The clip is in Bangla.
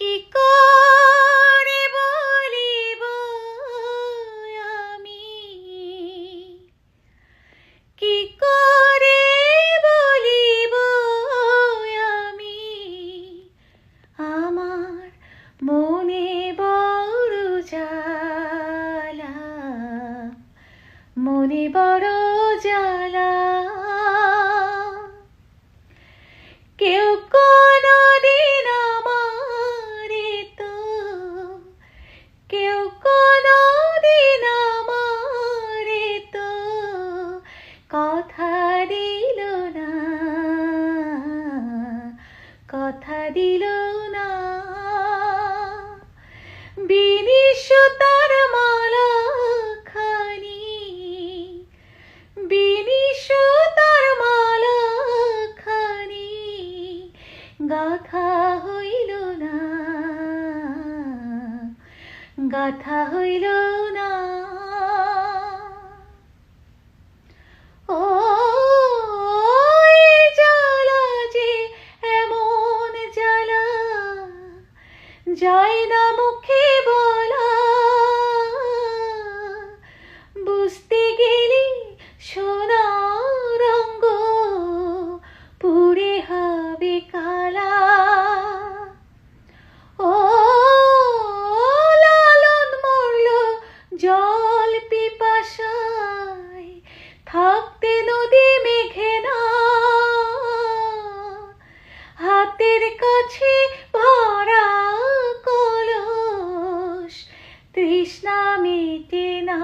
কি করে বলিব আমি? কি করে বলিব আমি? আমার মনে বড় জ্বালা, মনে বড় জ্বালা। কেউ গাথা হইল না। গাথা হইল না। ও জ্বালা যে এমন জ্বালা না মুখে বলা জল পিপাসায় থাকতে নদী মেঘে না। হাতের কাছে ভরা কলস তৃষ্ণা মেটে না।